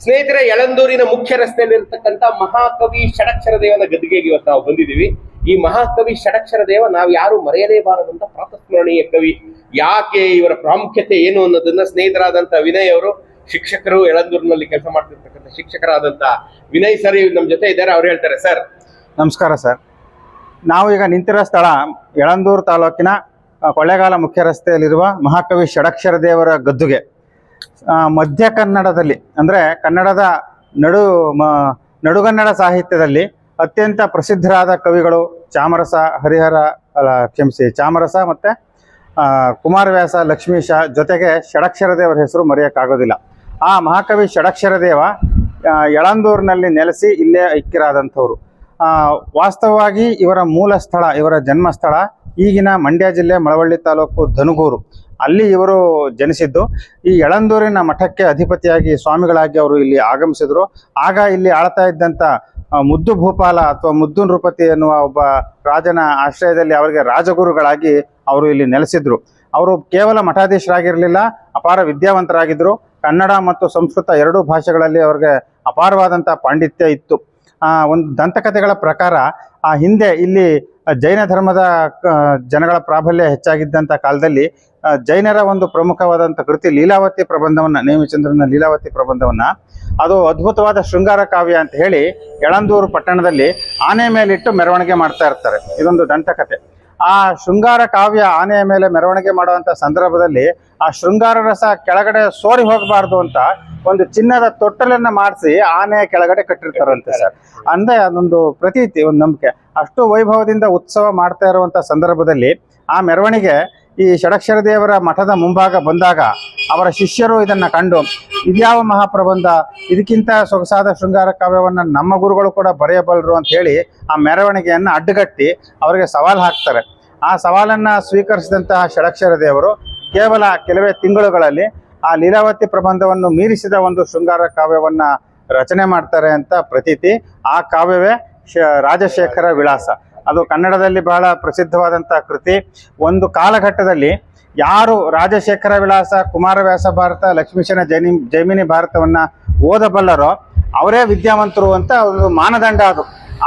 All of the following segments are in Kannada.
ಸ್ನೇಹಿತರೆ, ಯಳಂದೂರಿನ ಮುಖ್ಯ ರಸ್ತೆಯಲ್ಲಿರ್ತಕ್ಕಂಥ ಮಹಾಕವಿ ಷಡಕ್ಷರ ದೇವನ ಗದ್ದಿಗೆಗೆ ಇವತ್ತು ನಾವು ಬಂದಿದ್ದೀವಿ. ಈ ಮಹಾಕವಿ ಷಡಕ್ಷರ ದೇವ ನಾವು ಯಾರು ಮರೆಯಲೇಬಾರದಂತ ಪ್ರಾತಸ್ಮರಣೀಯ ಕವಿ. ಯಾಕೆ ಇವರ ಪ್ರಾಮುಖ್ಯತೆ ಏನು ಅನ್ನೋದನ್ನ ಸ್ನೇಹಿತರಾದಂತ ವಿನಯ್ ಅವರು, ಶಿಕ್ಷಕರು ಯಳಂದೂರಿನಲ್ಲಿ ಕೆಲಸ ಮಾಡ್ತಿರ್ತಕ್ಕಂಥ ಶಿಕ್ಷಕರಾದಂತ ವಿನಯ್ ಸರ್ ನಮ್ಮ ಜೊತೆ ಇದ್ದಾರೆ. ಅವ್ರು ಹೇಳ್ತಾರೆ, ಸರ್, ನಮಸ್ಕಾರ ಸರ್. ನಾವು ಈಗ ನಿಂತಿರೋ ಸ್ಥಳ ಯಳಂದೂರು ತಾಲೂಕಿನ ಕೊಳ್ಳೇಗಾಲ ಮುಖ್ಯ ರಸ್ತೆಯಲ್ಲಿರುವ ಮಹಾಕವಿ ಷಡಕ್ಷರ ದೇವರ ಗದ್ದುಗೆ. ಮಧ್ಯ ಕನ್ನಡದಲ್ಲಿ ಅಂದರೆ ಕನ್ನಡದ ನಡು ಮ ನಡುಗನ್ನಡ ಸಾಹಿತ್ಯದಲ್ಲಿ ಅತ್ಯಂತ ಪ್ರಸಿದ್ಧರಾದ ಕವಿಗಳು ಚಾಮರಸ ಹರಿಹರ ಅಲ್ಲ ಕ್ಷಮಿಸಿ ಚಾಮರಸ ಮತ್ತು ಕುಮಾರವ್ಯಾಸ ಲಕ್ಷ್ಮೀಶ ಜೊತೆಗೆ ಷಡಕ್ಷರದೇವರ ಹೆಸರು ಮರೆಯೋಕ್ಕಾಗೋದಿಲ್ಲ. ಆ ಮಹಾಕವಿ ಷಡಕ್ಷರ ದೇವ ಆ, ಯಳಂದೂರಿನಲ್ಲಿ ನೆಲೆಸಿ ಇಲ್ಲೇ ಐಕ್ಯರಾದಂಥವ್ರು. ವಾಸ್ತವವಾಗಿ ಇವರ ಮೂಲ ಸ್ಥಳ ಇವರ ಜನ್ಮಸ್ಥಳ ಈಗಿನ ಮಂಡ್ಯ ಜಿಲ್ಲೆ ಮಳವಳ್ಳಿ ತಾಲೂಕು ಧನುಗೂರು. ಅಲ್ಲಿ ಇವರು ಜನಿಸಿದ್ದು. ಈ ಯಳಂದೂರಿನ ಮಠಕ್ಕೆ ಅಧಿಪತಿಯಾಗಿ ಸ್ವಾಮಿಗಳಾಗಿ ಅವರು ಇಲ್ಲಿ ಆಗಮಿಸಿದ್ರು. ಆಗ ಇಲ್ಲಿ ಆಳ್ತಾ ಇದ್ದಂಥ ಮುದ್ದು ಭೂಪಾಲ ಅಥವಾ ಮುದ್ದು ನೃಪತಿ ಎನ್ನುವ ಒಬ್ಬ ರಾಜನ ಆಶ್ರಯದಲ್ಲಿ ಅವರಿಗೆ ರಾಜಗುರುಗಳಾಗಿ ಅವರು ಇಲ್ಲಿ ನೆಲೆಸಿದ್ರು. ಅವರು ಕೇವಲ ಮಠಾಧೀಶರಾಗಿರಲಿಲ್ಲ, ಅಪಾರ ವಿದ್ಯಾವಂತರಾಗಿದ್ದರು ಕನ್ನಡ ಮತ್ತು ಸಂಸ್ಕೃತ ಎರಡೂ ಭಾಷೆಗಳಲ್ಲಿ ಅವ್ರಿಗೆ ಅಪಾರವಾದಂಥ ಪಾಂಡಿತ್ಯ ಇತ್ತು. ಒಂದು ದಂತಕಥೆಗಳ ಪ್ರಕಾರ ಆ ಹಿಂದೆ ಇಲ್ಲಿ ಜೈನ ಧರ್ಮದ ಜನಗಳ ಪ್ರಾಬಲ್ಯ ಹೆಚ್ಚಾಗಿದ್ದಂಥ ಕಾಲದಲ್ಲಿ ಜೈನರ ಒಂದು ಪ್ರಮುಖವಾದಂಥ ಕೃತಿ ಲೀಲಾವತಿ ಪ್ರಬಂಧವನ್ನ ನೇಮಿಚಂದ್ರನ ಲೀಲಾವತಿ ಪ್ರಬಂಧವನ್ನ, ಅದು ಅದ್ಭುತವಾದ ಶೃಂಗಾರ ಕಾವ್ಯ ಅಂತ ಹೇಳಿ ಯಳಂದೂರು ಪಟ್ಟಣದಲ್ಲಿ ಆನೆ ಮೇಲಿಟ್ಟು ಮೆರವಣಿಗೆ ಮಾಡ್ತಾ ಇರ್ತಾರೆ. ಇದೊಂದು ದಂತಕಥೆ. ಆ ಶೃಂಗಾರ ಕಾವ್ಯ ಆನೆಯ ಮೇಲೆ ಮೆರವಣಿಗೆ ಮಾಡುವಂತ ಸಂದರ್ಭದಲ್ಲಿ ಆ ಶೃಂಗಾರ ರಸ ಕೆಳಗಡೆ ಸೋರಿ ಹೋಗಬಾರ್ದು ಅಂತ ಒಂದು ಚಿನ್ನದ ತೊಟ್ಟಲನ್ನ ಮಾಡಿಸಿ ಆನೆಯ ಕೆಳಗಡೆ ಕಟ್ಟಿರ್ತಾರಂತೆ ಸರ್. ಅಂದ್ರೆ ಅದೊಂದು ಪ್ರತೀತಿ ಒಂದು ನಂಬಿಕೆ. ಅಷ್ಟು ವೈಭವದಿಂದ ಉತ್ಸವ ಮಾಡ್ತಾ ಇರುವಂತ ಸಂದರ್ಭದಲ್ಲಿ ಆ ಮೆರವಣಿಗೆ ಈ ಷಡಕ್ಷರ ದೇವರ ಮಠದ ಮುಂಭಾಗ ಬಂದಾಗ ಅವರ ಶಿಷ್ಯರು ಇದನ್ನ ಕಂಡು ಇದ್ಯಾವ ಮಹಾಪ್ರಬಂಧ? ಇದಕ್ಕಿಂತ ಸೊಗಸಾದ ಶೃಂಗಾರ ಕಾವ್ಯವನ್ನ ನಮ್ಮ ಗುರುಗಳು ಕೂಡ ಬರೆಯಬಲ್ಲರು ಅಂತ ಹೇಳಿ ಆ ಮೆರವಣಿಗೆಯನ್ನ ಅಡ್ಡಗಟ್ಟಿ ಅವರಿಗೆ ಸವಾಲು ಹಾಕ್ತಾರೆ. ಆ ಸವಾಲನ್ನ ಸ್ವೀಕರಿಸಿದಂತಹ ಷಡಕ್ಷರ ದೇವರು ಕೇವಲ ಕೆಲವೇ ತಿಂಗಳುಗಳಲ್ಲಿ ಆ ಲೀಲಾವತಿ ಪ್ರಬಂಧವನ್ನು ಮೀರಿಸಿದ ಒಂದು ಶೃಂಗಾರ ಕಾವ್ಯವನ್ನ ರಚನೆ ಮಾಡ್ತಾರೆ ಅಂತ ಪ್ರತೀತಿ. ಆ ಕಾವ್ಯವೇ ರಾಜಶೇಖರ ವಿಳಾಸ. ಅದು ಕನ್ನಡದಲ್ಲಿ ಬಹಳ ಪ್ರಸಿದ್ಧವಾದಂಥ ಕೃತಿ. ಒಂದು ಕಾಲಘಟ್ಟದಲ್ಲಿ ಯಾರು ರಾಜಶೇಖರ ವಿಳಾಸ ಕುಮಾರವ್ಯಾಸ ಭಾರತ, ಲಕ್ಷ್ಮೀಶನ ಜೈನಿ, ಜೈಮಿನಿ ಭಾರತವನ್ನ ಓದಬಲ್ಲರೋ ಅವರೇ ವಿದ್ಯಾವಂತರು ಅಂತ ಒಂದು ಮಾನದಂಡ ಅದು.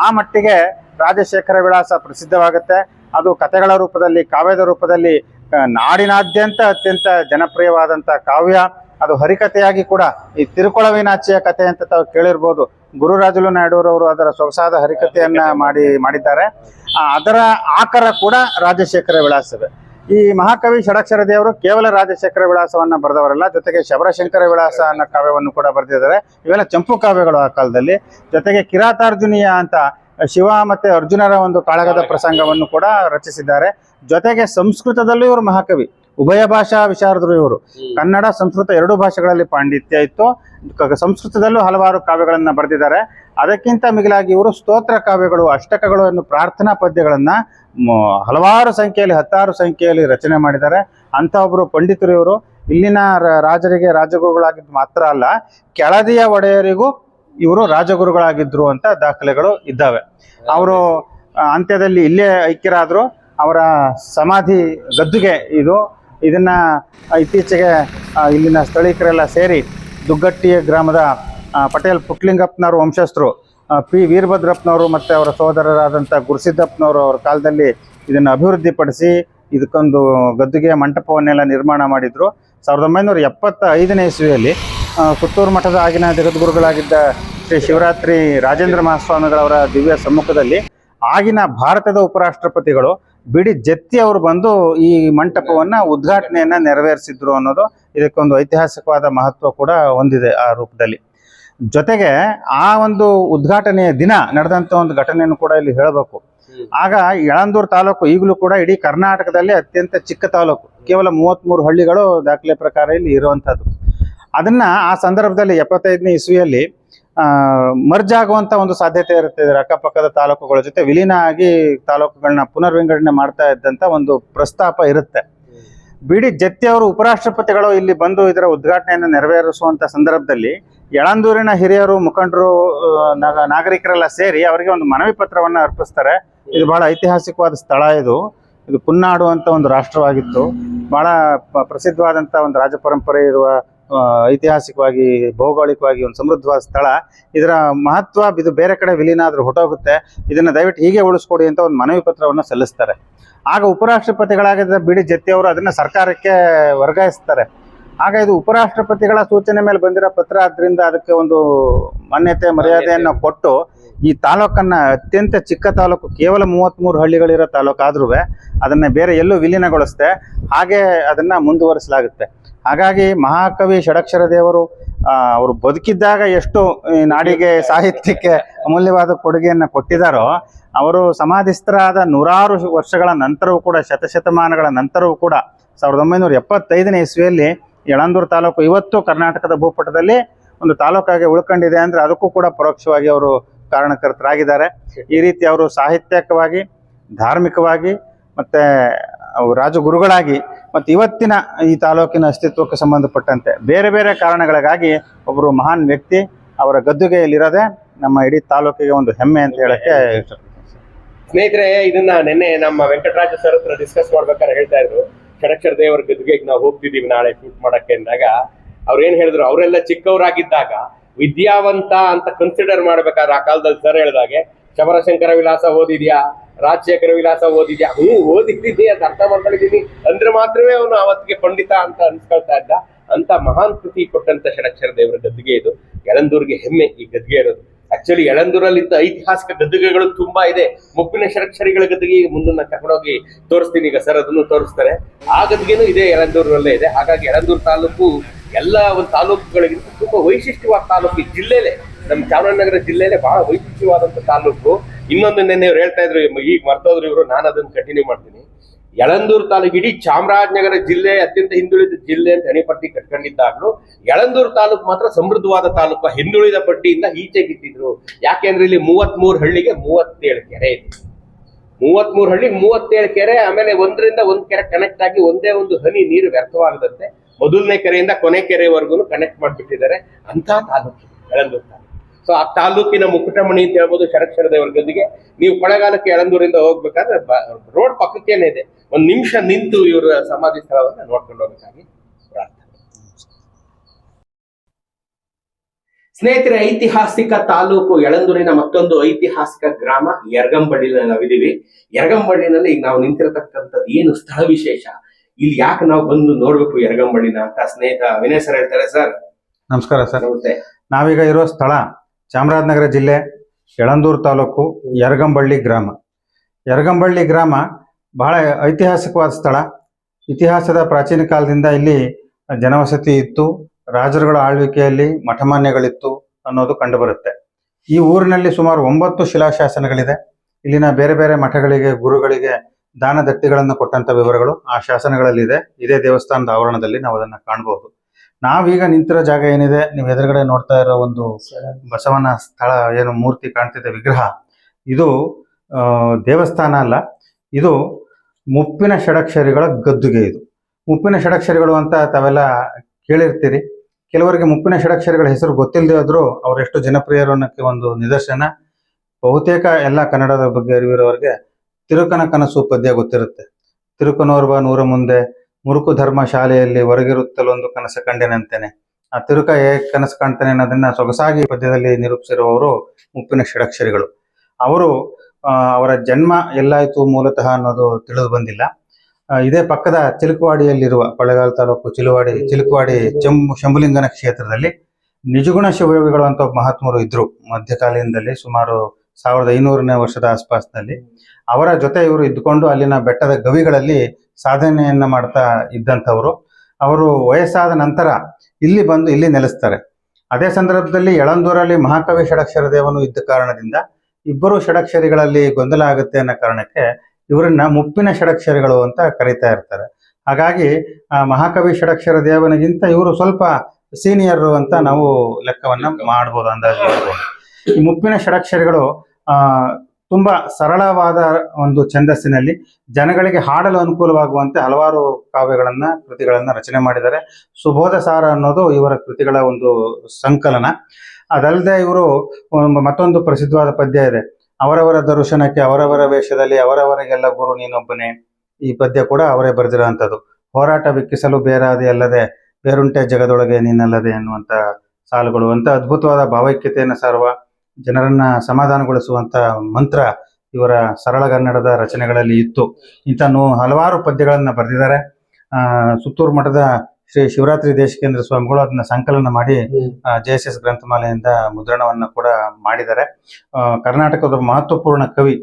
ಆ ಮಟ್ಟಿಗೆ ರಾಜಶೇಖರ ವಿಳಾಸ ಪ್ರಸಿದ್ಧವಾಗುತ್ತೆ. ಅದು ಕಥೆಗಳ ರೂಪದಲ್ಲಿ, ಕಾವ್ಯದ ರೂಪದಲ್ಲಿ ನಾಡಿನಾದ್ಯಂತ ಅತ್ಯಂತ ಜನಪ್ರಿಯವಾದಂಥ ಕಾವ್ಯ. ಅದು ಹರಿಕಥೆಯಾಗಿ ಕೂಡ ಈ ತಿರುಕೊಳವಿನಾಚಿಯ ಕಥೆ ಅಂತ ತಾವು ಕೇಳಿರ್ಬೋದು. ಗುರುರಾಜುಲು ಅವರು ಅದರ ಸೊಗಸಾದ ಹರಿಕಥೆಯನ್ನ ಮಾಡಿ ಮಾಡಿದ್ದಾರೆ. ಅದರ ಆಕರ ಕೂಡ ರಾಜಶೇಖರ ವಿಳಾಸವೇ. ಈ ಮಹಾಕವಿ ಷಡಕ್ಷರ ದೇವರು ಕೇವಲ ರಾಜಶೇಖರ ವಿಳಾಸವನ್ನ ಬರೆದವರಲ್ಲ ಜೊತೆಗೆ ಶಬರಶಂಕರ ವಿಳಾಸ ಅನ್ನೋ ಕಾವ್ಯವನ್ನು ಕೂಡ ಬರೆದಿದ್ದಾರೆ. ಇವೆಲ್ಲ ಚಂಪು ಕಾವ್ಯಗಳು ಆ ಕಾಲದಲ್ಲಿ. ಜೊತೆಗೆ ಕಿರಾತಾರ್ಜುನೀಯ ಅಂತ ಶಿವ ಮತ್ತೆ ಅರ್ಜುನರ ಒಂದು ಕಾಳಗದ. ಪ್ರಸಂಗವನ್ನು ಕೂಡ ರಚಿಸಿದ್ದಾರೆ. ಜೊತೆಗೆ ಸಂಸ್ಕೃತದಲ್ಲೂ ಇವರು ಮಹಾಕವಿ. ಉಭಯ ಭಾಷಾ ವಿಶಾರದರು ಇವರು. ಕನ್ನಡ ಸಂಸ್ಕೃತ ಎರಡೂ ಭಾಷೆಗಳಲ್ಲಿ ಪಾಂಡಿತ್ಯ ಇತ್ತು. ಸಂಸ್ಕೃತದಲ್ಲೂ ಹಲವಾರು ಕಾವ್ಯಗಳನ್ನು ಬರೆದಿದ್ದಾರೆ. ಅದಕ್ಕಿಂತ ಮಿಗಿಲಾಗಿ ಇವರು ಸ್ತೋತ್ರ ಕಾವ್ಯಗಳು ಅಷ್ಟಕಗಳು ಅನ್ನೋ ಪ್ರಾರ್ಥನಾ ಪದ್ಯಗಳನ್ನು ಹಲವಾರು ಸಂಖ್ಯೆಯಲ್ಲಿ ಹತ್ತಾರು ಸಂಖ್ಯೆಯಲ್ಲಿ ರಚನೆ ಮಾಡಿದ್ದಾರೆ. ಅಂತ ಒಬ್ಬರು ಪಂಡಿತರು ಇವರು. ಇಲ್ಲಿನ ರಾಜರಿಗೆ ರಾಜಗುರುಗಳಾಗಿದ್ದು ಮಾತ್ರ ಅಲ್ಲ ಕೆಳದಿಯ ಒಡೆಯರಿಗೂ ಇವರು ರಾಜಗುರುಗಳಾಗಿದ್ರು ಅಂತ ದಾಖಲೆಗಳು ಇದ್ದಾವೆ. ಅವರು ಅಂತ್ಯದಲ್ಲಿ ಇಲ್ಲೇ ಐಕ್ಯರಾದರು. ಅವರ ಸಮಾಧಿ ಗದ್ದುಗೆ ಇದು. ಇದನ್ನು ಇತ್ತೀಚೆಗೆ ಇಲ್ಲಿನ ಸ್ಥಳೀಕರೆಲ್ಲ ಸೇರಿ ದುಗ್ಗಟ್ಟಿ ಗ್ರಾಮದ ಪಟೇಲ್ ಪುಟ್ಲಿಂಗಪ್ಪನವರು ವಂಶಸ್ಥರು ಪಿ. ವೀರಭದ್ರಪ್ಪನವರು ಮತ್ತು ಅವರ ಸಹೋದರರಾದಂಥ ಗುರುಸಿದ್ದಪ್ಪನವರು ಅವರ ಕಾಲದಲ್ಲಿ ಇದನ್ನು ಅಭಿವೃದ್ಧಿಪಡಿಸಿ ಇದಕ್ಕೊಂದು ಗದ್ದುಗೆ ಮಂಟಪವನ್ನೆಲ್ಲ ನಿರ್ಮಾಣ ಮಾಡಿದರು. ಸಾವಿರದ ಒಂಬೈನೂರ ಎಪ್ಪತ್ತ ಐದನೇ ಇಸ್ವಿಯಲ್ಲಿ ಪುತ್ತೂರು ಮಠದ ಆಗಿನ ಜಗದ್ಗುರುಗಳಾಗಿದ್ದ ಶ್ರೀ ಶಿವರಾತ್ರಿ ರಾಜೇಂದ್ರ ಮಹಾಸ್ವಾಮಿಗಳವರ ದಿವ್ಯ ಸಮ್ಮುಖದಲ್ಲಿ ಆಗಿನ ಭಾರತದ ಉಪರಾಷ್ಟ್ರಪತಿಗಳು ಬಿಡಿ ಜತ್ತಿ ಅವರು ಬಂದು ಈ ಮಂಟಪವನ್ನ ಉದ್ಘಾಟನೆಯನ್ನ ನೆರವೇರಿಸಿದ್ರು ಅನ್ನೋದು ಇದಕ್ಕೊಂದು ಐತಿಹಾಸಿಕವಾದ ಮಹತ್ವ ಕೂಡ ಹೊಂದಿದೆ ಆ ರೂಪದಲ್ಲಿ. ಜೊತೆಗೆ ಆ ಒಂದು ಉದ್ಘಾಟನೆಯ ದಿನ ನಡೆದಂತ ಒಂದು ಘಟನೆಯನ್ನು ಕೂಡ ಇಲ್ಲಿ ಹೇಳಬೇಕು. ಆಗ ಯಳಂದೂರು ತಾಲೂಕು ಈಗಲೂ ಕೂಡ ಇಡೀ ಕರ್ನಾಟಕದಲ್ಲಿ ಅತ್ಯಂತ ಚಿಕ್ಕ ತಾಲೂಕು. ಕೇವಲ ಮೂವತ್ಮೂರು ಹಳ್ಳಿಗಳು ದಾಖಲೆ ಪ್ರಕಾರ ಇಲ್ಲಿ ಇರುವಂಥದ್ದು ಅದನ್ನ ಆ ಸಂದರ್ಭದಲ್ಲಿ ಎಪ್ಪತ್ತೈದನೇ ಇಸ್ವಿಯಲ್ಲಿ ಮರ್ಜ್ ಆಗುವಂತ ಒಂದು ಸಾಧ್ಯತೆ ಇರುತ್ತೆ ಇದರ ಅಕ್ಕಪಕ್ಕದ ತಾಲೂಕುಗಳ ಜೊತೆ. ವಿಲೀನ ಆಗಿ ತಾಲೂಕುಗಳನ್ನ ಪುನರ್ವಿಂಗಡಣೆ ಮಾಡ್ತಾ ಇದ್ದಂತ ಒಂದು ಪ್ರಸ್ತಾಪ ಇರುತ್ತೆ. ಬಿಡಿ ಜತ್ತಿ ಅವರು ಉಪರಾಷ್ಟ್ರಪತಿಗಳು ಇಲ್ಲಿ ಬಂದು ಇದರ ಉದ್ಘಾಟನೆಯನ್ನು ನೆರವೇರಿಸುವಂತ ಸಂದರ್ಭದಲ್ಲಿ ಯಳಂದೂರಿನ ಹಿರಿಯರು, ಮುಖಂಡರು ನಾಗರಿಕರೆಲ್ಲ ಸೇರಿ ಅವರಿಗೆ ಒಂದು ಮನವಿ ಪತ್ರವನ್ನು ಅರ್ಪಿಸ್ತಾರೆ. ಇದು ಬಹಳ ಐತಿಹಾಸಿಕವಾದ ಸ್ಥಳ ಇದು. ಇದು ಪುನ್ನಾಡು ಅಂತ ಒಂದು ರಾಷ್ಟ್ರವಾಗಿತ್ತು. ಬಹಳ ಪ್ರಸಿದ್ಧವಾದಂಥ ಒಂದು ರಾಜ ಪರಂಪರೆ ಇರುವ ಐತಿಹಾಸಿಕವಾಗಿ ಭೌಗೋಳಿಕವಾಗಿ ಒಂದು ಸಮೃದ್ಧವಾದ ಸ್ಥಳ. ಇದರ ಮಹತ್ವ ಇದು ಬೇರೆ ಕಡೆ ವಿಲೀನ ಆದರೂ ಹೊಟ್ಟೋಗುತ್ತೆ ಇದನ್ನು ದಯವಿಟ್ಟು ಹೀಗೆ ಉಳಿಸ್ಕೊಡಿ ಅಂತ ಒಂದು ಮನವಿ ಪತ್ರವನ್ನು ಸಲ್ಲಿಸ್ತಾರೆ. ಆಗ ಉಪರಾಷ್ಟ್ರಪತಿಗಳಾಗಿದ್ದ ಬಿ ಡಿ ಜತ್ತಿಯವರು ಅದನ್ನ ಸರ್ಕಾರಕ್ಕೆ ವರ್ಗಾಯಿಸ್ತಾರೆ. ಆಗ ಇದು ಉಪರಾಷ್ಟ್ರಪತಿಗಳ ಸೂಚನೆ ಮೇಲೆ ಬಂದಿರೋ ಪತ್ರ ಆದ್ದರಿಂದ ಅದಕ್ಕೆ ಒಂದು ಮಾನ್ಯತೆ ಮರ್ಯಾದೆಯನ್ನು ಕೊಟ್ಟು ಈ ತಾಲೂಕನ್ನು ಅತ್ಯಂತ ಚಿಕ್ಕ ತಾಲೂಕು ಕೇವಲ ಮೂವತ್ತ್ಮೂರು ಹಳ್ಳಿಗಳಿರೋ ತಾಲೂಕಾದ್ರೂ ಅದನ್ನು ಅದನ್ನ ಬೇರೆ ಎಲ್ಲೂ ವಿಲೀನಗೊಳಿಸ್ತೆ ಹಾಗೆ ಅದನ್ನು ಮುಂದುವರಿಸಲಾಗುತ್ತೆ. ಹಾಗಾಗಿ ಮಹಾಕವಿ ಷಡಕ್ಷರ ದೇವರು ಅವರು ಬದುಕಿದ್ದಾಗ ಎಷ್ಟು ನಾಡಿಗೆ ಸಾಹಿತ್ಯಕ್ಕೆ ಅಮೂಲ್ಯವಾದ ಕೊಡುಗೆಯನ್ನು ಕೊಟ್ಟಿದ್ದಾರೋ ಅವರು ಸಮಾಧಿಸ್ಥರಾದ ನೂರಾರು ವರ್ಷಗಳ ನಂತರವೂ ಕೂಡ, ಶತಶತಮಾನಗಳ ನಂತರವೂ ಕೂಡ, ಸಾವಿರದ ಒಂಬೈನೂರ ಎಪ್ಪತ್ತೈದನೇ ಇಸ್ವಿಯಲ್ಲಿ ಯಳಂದೂರು ತಾಲೂಕು, ಇವತ್ತು ಕರ್ನಾಟಕದ ಭೂಪಟದಲ್ಲಿ ಒಂದು ತಾಲೂಕಾಗಿ ಉಳ್ಕೊಂಡಿದೆ ಅಂದರೆ ಅದಕ್ಕೂ ಕೂಡ ಪರೋಕ್ಷವಾಗಿ ಅವರು ಕಾರಣಕರ್ತರಾಗಿದ್ದಾರೆ. ಈ ರೀತಿ ಅವರು ಸಾಹಿತ್ಯಕವಾಗಿ, ಧಾರ್ಮಿಕವಾಗಿ, ಮತ್ತೆ ರಾಜಗುರುಗಳಾಗಿ ಮತ್ತು ಇವತ್ತಿನ ಈ ತಾಲೂಕಿನ ಅಸ್ತಿತ್ವಕ್ಕೆ ಸಂಬಂಧಪಟ್ಟಂತೆ ಬೇರೆ ಬೇರೆ ಕಾರಣಗಳಿಗಾಗಿ ಒಬ್ಬರು ಮಹಾನ್ ವ್ಯಕ್ತಿ ಅವರ ಗದ್ದುಗೆಯಲ್ಲಿರೋದೆ ನಮ್ಮ ಇಡೀ ತಾಲೂಕಿಗೆ ಒಂದು ಹೆಮ್ಮೆ ಅಂತ ಹೇಳಕ್ಕೆ. ಸ್ನೇಹಿತರೆ, ಇದನ್ನ ನಿನ್ನೆ ನಮ್ಮ ವೆಂಕಟರಾಜ ಸರ್ ಹತ್ರ ಡಿಸ್ಕಸ್ ಮಾಡ್ಬೇಕಾದ್ರೆ ಹೇಳ್ತಾ ಇದ್ರು. ಷಡಕ್ಷರ ದೇವರ ಗದ್ದುಗೆಗೆ ನಾವು ಹೋಗ್ತಿದೀವಿ ನಾಳೆ ಶೂಟ್ ಮಾಡಕ್ಕೆ ಅಂದಾಗ. ಅವ್ರು ಏನ್ ಹೇಳಿದ್ರು? ಅವರೆಲ್ಲ ಚಿಕ್ಕವರಾಗಿದ್ದಾಗ ವಿದ್ಯಾವಂತ ಅಂತ ಕನ್ಸಿಡರ್ ಮಾಡ್ಬೇಕಾದ್ರೆ ಆ ಕಾಲದಲ್ಲಿ ಸರ್ ಹೇಳಿದಾಗೆ, ಚಮರಶಂಕರ ವಿಲಾಸ ಓದಿದ್ಯಾ? ರಾಜಶೇಖರ ವಿಲಾಸ ಓದಿದ್ಯಾ? ಹ್ಞೂ ಓದಿದ್ದೀನಿ ಅಂತ ಅರ್ಥ ಮಾಡ್ಕೊಂಡಿದ್ದೀನಿ. ಅಂದ್ರೆ ಮಾತ್ರವೇ ಅವನು ಅವತ್ತಿಗೆ ಪಂಡಿತ ಅಂತ ಅನ್ಸ್ಕೊಳ್ತಾ ಇದ್ದ. ಅಂತ ಮಹಾನ್ ಕೃತಿ ಕೊಟ್ಟಂತ ಷಡಕ್ಷರ ದೇವರ ಗದ್ದುಗೆ ಇದು. ಯಳಂದೂರಿಗೆ ಹೆಮ್ಮೆ ಈ ಗದ್ದುಗೆ ಇರೋದು. ಆಕ್ಚುಲಿ ಯಳಂದೂರಲ್ಲಿ ಇದ್ದ ಐತಿಹಾಸಿಕ ಗದ್ದುಗೆಗಳು ತುಂಬಾ ಇದೆ. ಮುಪ್ಪಿನ ಷಡಕ್ಷರಿಗಳ ಗದ್ದುಗೆ ಮುಂದನ್ನ ಕರ್ಕೊಂಡೋಗಿ ತೋರಿಸ್ತೀನಿ ಈಗ ಸರ್, ಅದನ್ನು ತೋರಿಸ್ತಾರೆ. ಆ ಗದ್ದುಗೆನೂ ಇದೆ ಯಳಂದೂರಲ್ಲೇ ಇದೆ. ಹಾಗಾಗಿ ಯಳಂದೂರು ತಾಲೂಕು ಎಲ್ಲ ಒಂದು ತಾಲೂಕುಗಳಿಗಿಂತ ತುಂಬಾ ವೈಶಿಷ್ಟ್ಯವಾದ ತಾಲೂಕು ಈ ಜಿಲ್ಲೆಲೆ ನಮ್ಮ ಚಾಮರಾಜನಗರ ಜಿಲ್ಲೆಲೆ ಬಹಳ ವೈಶಿಷ್ಟ್ಯವಾದಂತ ತಾಲೂಕು. ಇನ್ನೊಂದು ಇವ್ರು ಹೇಳ್ತಾ ಇದ್ರು ಈಗ ಮರ್ತೋದ್ರು ಇವರು, ನಾನು ಅದನ್ನ ಕಂಟಿನ್ಯೂ ಮಾಡ್ತೀನಿ. ಯಳಂದೂರು ತಾಲೂಕು ಇಡೀ ಚಾಮರಾಜನಗರ ಜಿಲ್ಲೆ ಅತ್ಯಂತ ಹಿಂದುಳಿದ ಜಿಲ್ಲೆ ಅಂತ ಹಣಿಪಟ್ಟಿ ಕಟ್ಕೊಂಡಿದ್ದಾಗ್ಲು, ಯಳಂದೂರು ತಾಲೂಕು ಮಾತ್ರ ಸಮೃದ್ಧವಾದ ತಾಲೂಕು, ಹಿಂದುಳಿದ ಪಟ್ಟಿಯಿಂದ ಈಚೆಗಿಟ್ಟಿದ್ರು ಯಾಕೆಂದ್ರೆ ಇಲ್ಲಿ ಮೂವತ್ಮೂರು ಹಳ್ಳಿಗೆ ಮೂವತ್ತೇಳು ಕೆರೆ ಇದೆ. ಮೂವತ್ಮೂರು ಹಳ್ಳಿಗೆ ಮೂವತ್ತೇಳು ಕೆರೆ, ಆಮೇಲೆ ಒಂದರಿಂದ ಒಂದ್ ಕೆರೆ ಕನೆಕ್ಟ್ ಆಗಿ ಒಂದೇ ಒಂದು ಹನಿ ನೀರು ವ್ಯರ್ಥವಾಗದಂತೆ ಮೊದಲನೇ ಕೆರೆಯಿಂದ ಕೊನೆ ಕೆರೆವರೆಗೂ ಕನೆಕ್ಟ್ ಮಾಡಿಬಿಟ್ಟಿದ್ದಾರೆ ಅಂತ ತಾಲೂಕು ಯಳಂದೂರು ತಾಲೂಕು. ಸೊ ಆ ತಾಲೂಕಿನ ಮುಕುಟಮಣಿ ಅಂತ ಹೇಳ್ಬೋದು ಶರಕ್ಷರ ದೇವರ ಜೊತೆಗೆ ನೀವು ಕೊಳೆಗಾಲಕ್ಕೆ ಎಳಂದೂರಿಂದ ಹೋಗ್ಬೇಕಾದ್ರೆ ರೋಡ್ ಪಕ್ಕಕ್ಕೇನೆ ಇದೆ. ಒಂದ್ ನಿಮಿಷ ನಿಂತು ಇವರ ಸಮಾಧಿ ಸ್ಥಳವನ್ನ ನೋಡ್ಕೊಂಡು ಹೋಗ್ಬೇಕಾಗಿ ಪ್ರಾರ್ಥನೆ. ಸ್ನೇಹಿತರೆ ಐತಿಹಾಸಿಕ ತಾಲೂಕು ಯಳಂದೂರಿನ ಮತ್ತೊಂದು ಐತಿಹಾಸಿಕ ಗ್ರಾಮ ಯರಗಂಬಳ್ಳಿನಲ್ಲಿ ನಾವಿದ್ದೀವಿ. ಯರಗಂಬಳ್ಳಿನಲ್ಲಿ ಈಗ ನಾವು ನಿಂತಿರತಕ್ಕಂಥದ್ದು ಏನು ಸ್ಥಳ ವಿಶೇಷ? ಇಲ್ಲಿ ಯಾಕೆ ನಾವು ಬಂದು ನೋಡ್ಬೇಕು ಯರಗಂಬಳ್ಳಿನ ಅಂತ ಸ್ನೇಹಿತ ವಿನಯ್ ಸರ್ ಹೇಳ್ತಾರೆ ಸರ್. ನಮಸ್ಕಾರ ಸರ್. ನಮಸ್ತೆ. ನಾವೀಗ ಇರೋ ಸ್ಥಳ ಚಾಮರಾಜನಗರ ಜಿಲ್ಲೆ ಯಳಂದೂರು ತಾಲೂಕು ಯರಗಂಬಳ್ಳಿ ಗ್ರಾಮ. ಯರಗಂಬಳ್ಳಿ ಗ್ರಾಮ ಬಹಳ ಐತಿಹಾಸಿಕವಾದ ಸ್ಥಳ. ಇತಿಹಾಸದ ಪ್ರಾಚೀನ ಕಾಲದಿಂದ ಇಲ್ಲಿ ಜನವಸತಿ ಇತ್ತು. ರಾಜರುಗಳ ಆಳ್ವಿಕೆಯಲ್ಲಿ ಮಠಮಾನ್ಯಗಳಿತ್ತು ಅನ್ನೋದು ಕಂಡುಬರುತ್ತೆ. ಈ ಊರಿನಲ್ಲಿ ಸುಮಾರು ಒಂಬತ್ತು ಶಿಲಾಶಾಸನಗಳಿದೆ. ಇಲ್ಲಿನ ಬೇರೆ ಬೇರೆ ಮಠಗಳಿಗೆ, ಗುರುಗಳಿಗೆ ದಾನ ದತ್ತಿಗಳನ್ನು ಕೊಟ್ಟಂತ ವಿವರಗಳು ಆ ಶಾಸನಗಳಲ್ಲಿದೆ. ಇದೇ ದೇವಸ್ಥಾನದ ಆವರಣದಲ್ಲಿ ನಾವು ಅದನ್ನ ಕಾಣಬಹುದು ನಾವೀಗ ನಿಂತಿರೋ ಜಾಗ ಏನಿದೆ? ನೀವು ಎದುರುಗಡೆ ನೋಡ್ತಾ ಇರೋ ಒಂದು ಬಸವನ ಸ್ಥಳ ಏನು ಮೂರ್ತಿ ಕಾಣ್ತಿದೆ, ವಿಗ್ರಹ. ಇದು ದೇವಸ್ಥಾನ ಅಲ್ಲ. ಇದು ಮುಪ್ಪಿನ ಷಡಕ್ಷರಿಗಳ ಗದ್ದುಗೆ ಇದು. ಮುಪ್ಪಿನ ಷಡಕ್ಷರಿಗಳು ಅಂತ ತಾವೆಲ್ಲ ಕೇಳಿರ್ತೀರಿ. ಕೆಲವರಿಗೆ ಮುಪ್ಪಿನ ಷಡಕ್ಷರಿಗಳ ಹೆಸರು ಗೊತ್ತಿಲ್ಲದೆ ಅವರು ಎಷ್ಟು ಜನಪ್ರಿಯರು ಅನ್ನೋಕ್ಕೆ ಒಂದು ನಿದರ್ಶನ. ಬಹುತೇಕ ಎಲ್ಲ ಕನ್ನಡದ ಬಗ್ಗೆ ಅರಿವಿರೋರಿಗೆ ತಿರುಕನ ಕನಸು ಪದ್ಯ ಗೊತ್ತಿರುತ್ತೆ. ತಿರುಕನೋರ್ವ ನೂರ ಮುಂದೆ ಮುರುಕು ಧರ್ಮ ಶಾಲೆಯಲ್ಲಿ ಹೊರಗಿರುತ್ತಲೊಂದು ಕನಸು ಕಂಡೆನಂತೇನೆ. ಆ ತಿರುಕ ಹೇಗೆ ಕನಸು ಕಾಣ್ತಾನೆ ಅನ್ನೋದನ್ನ ಸೊಗಸಾಗಿ ಪದ್ಯದಲ್ಲಿ ನಿರೂಪಿಸಿರುವವರು ಮುಪ್ಪಿನ ಷಡಕ್ಷರಿಗಳು. ಅವರು ಅವರ ಜನ್ಮ ಎಲ್ಲಾಯಿತು ಮೂಲತಃ ಅನ್ನೋದು ತಿಳಿದು ಬಂದಿಲ್ಲ. ಇದೇ ಪಕ್ಕದ ಚಿಲುಕವಾಡಿಯಲ್ಲಿರುವ ಕೊಳ್ಳೇಗಾಲ ತಾಲೂಕು ಚಿಲುವಾಡಿ, ಚಿಲುಕವಾಡಿ ಚೆಂಬು, ಶಂಭುಲಿಂಗನ ಕ್ಷೇತ್ರದಲ್ಲಿ ನಿಜಗುಣ ಶಿವಯೋಗಿಗಳು ಅಂತ ಮಹಾತ್ಮರು ಇದ್ರು. ಮಧ್ಯಕಾಲೀನದಲ್ಲಿ ಸುಮಾರು ಸಾವಿರದ ಐನೂರನೇ ವರ್ಷದ ಆಸ್ಪಾಸ್ನಲ್ಲಿ. ಅವರ ಜೊತೆ ಇವರು ಇದ್ದುಕೊಂಡು ಅಲ್ಲಿನ ಬೆಟ್ಟದ ಗವಿಗಳಲ್ಲಿ ಸಾಧನೆಯನ್ನ ಮಾಡ್ತಾ ಇದ್ದಂಥವರು ಅವರು ವಯಸ್ಸಾದ ನಂತರ ಇಲ್ಲಿ ಬಂದು ಇಲ್ಲಿ ನೆಲೆಸ್ತಾರೆ. ಅದೇ ಸಂದರ್ಭದಲ್ಲಿ ಯಳಂದೂರಲ್ಲಿ ಮಹಾಕವಿ ಷಡಕ್ಷರ ದೇವನು ಇದ್ದ ಕಾರಣದಿಂದ ಇಬ್ಬರು ಷಡಕ್ಷರಿಗಳಲ್ಲಿ ಗೊಂದಲ ಆಗುತ್ತೆ ಅನ್ನೋ ಕಾರಣಕ್ಕೆ ಇವರನ್ನ ಮುಪ್ಪಿನ ಷಡಕ್ಷರಿಗಳು ಅಂತ ಕರೀತಾ ಇರ್ತಾರೆ. ಹಾಗಾಗಿ ಆ ಮಹಾಕವಿ ಷಡಕ್ಷರ ದೇವನಿಗಿಂತ ಇವರು ಸ್ವಲ್ಪ ಸೀನಿಯರ್ ಅಂತ ನಾವು ಲೆಕ್ಕವನ್ನ ಮಾಡ್ಬೋದು ಅಂದಾಜು ಮಾಡ್ಬೋದು. ಈ ಮುಪ್ಪಿನ ಷಡಕ್ಷರಿಗಳು ಆ ತುಂಬಾ ಸರಳವಾದ ಒಂದು ಛಂದಸ್ಸಿನಲ್ಲಿ ಜನಗಳಿಗೆ ಹಾಡಲು ಅನುಕೂಲವಾಗುವಂತೆ ಹಲವಾರು ಕಾವ್ಯಗಳನ್ನ, ಕೃತಿಗಳನ್ನ ರಚನೆ ಮಾಡಿದ್ದಾರೆ. ಸುಬೋಧ ಸಾರ ಅನ್ನೋದು ಇವರ ಕೃತಿಗಳ ಒಂದು ಸಂಕಲನ. ಅದಲ್ಲದೆ ಇವರು ಮತ್ತೊಂದು ಪ್ರಸಿದ್ಧವಾದ ಪದ್ಯ ಇದೆ. ಅವರವರ ದರ್ಶನಕ್ಕೆ, ಅವರವರ ವೇಷದಲ್ಲಿ, ಅವರವರಿಗೆಲ್ಲ ಗುರು ನೀನೊಬ್ಬನೇ, ಈ ಪದ್ಯ ಕೂಡ ಅವರೇ ಬರೆದಿರೋಂಥದ್ದು ಹೋರಾಟ ವಿಕ್ಕಿಸಲು ಬೇರಾದೆ ಅಲ್ಲದೆ, ಬೇರುಂಟೆ ಜಗದೊಳಗೆ ನೀನಲ್ಲದೆ ಅನ್ನುವಂಥ ಸಾಲುಗಳು. ಅಂತ ಅದ್ಭುತವಾದ ಭಾವೈಕ್ಯತೆಯನ್ನು ಸಾರುವ ಜನರನ್ನ ಸಮಾಧಾನಗೊಳಿಸುವಂತ ಮಂತ್ರ ಇವರ ಸರಳ ಕನ್ನಡದ ರಚನೆಗಳಲ್ಲಿ ಇತ್ತು. ಇಂಥ ಹಲವಾರು ಪದ್ಯಗಳನ್ನು ಬರೆದಿದ್ದಾರೆ. ಸುತ್ತೂರು ಮಠದ ಶ್ರೀ ಶಿವರಾತ್ರಿ ದೇಶಕೇಂದ್ರ ಸ್ವಾಮಿಗಳು ಅದನ್ನ ಸಂಕಲನ ಮಾಡಿ ಜೆ ಎಸ್ ಎಸ್ ಗ್ರಂಥಮಾಲೆಯಿಂದ ಮುದ್ರಣವನ್ನು ಕೂಡ ಮಾಡಿದ್ದಾರೆ. ಕರ್ನಾಟಕದ ಮಹತ್ವಪೂರ್ಣ ಕವಿ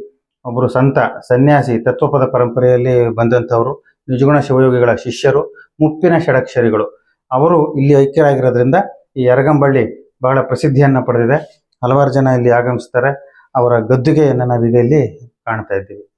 ಒಬ್ಬರು ಸಂತ, ಸನ್ಯಾಸಿ, ತತ್ವಪದ ಪರಂಪರೆಯಲ್ಲಿ ಬಂದಂಥವರು, ನಿಜಗುಣ ಶಿವಯೋಗಿಗಳ ಶಿಷ್ಯರು, ಮುಪ್ಪಿನ ಷಡಕ್ಷರಿಗಳು. ಅವರು ಇಲ್ಲಿ ಐಕ್ಯರಾಗಿರೋದ್ರಿಂದ ಈ ಅರಗಂಬಳ್ಳಿ ಬಹಳ ಪ್ರಸಿದ್ಧಿಯನ್ನು ಪಡೆದಿದೆ. ಹಲವಾರು ಜನ ಇಲ್ಲಿ ಆಗಮಿಸ್ತಾರೆ. ಅವರ ಗದ್ದುಗೆಯನ್ನು ನಾವೀಗ ಇಲ್ಲಿ ಕಾಣ್ತಾ ಇದ್ದೀವಿ.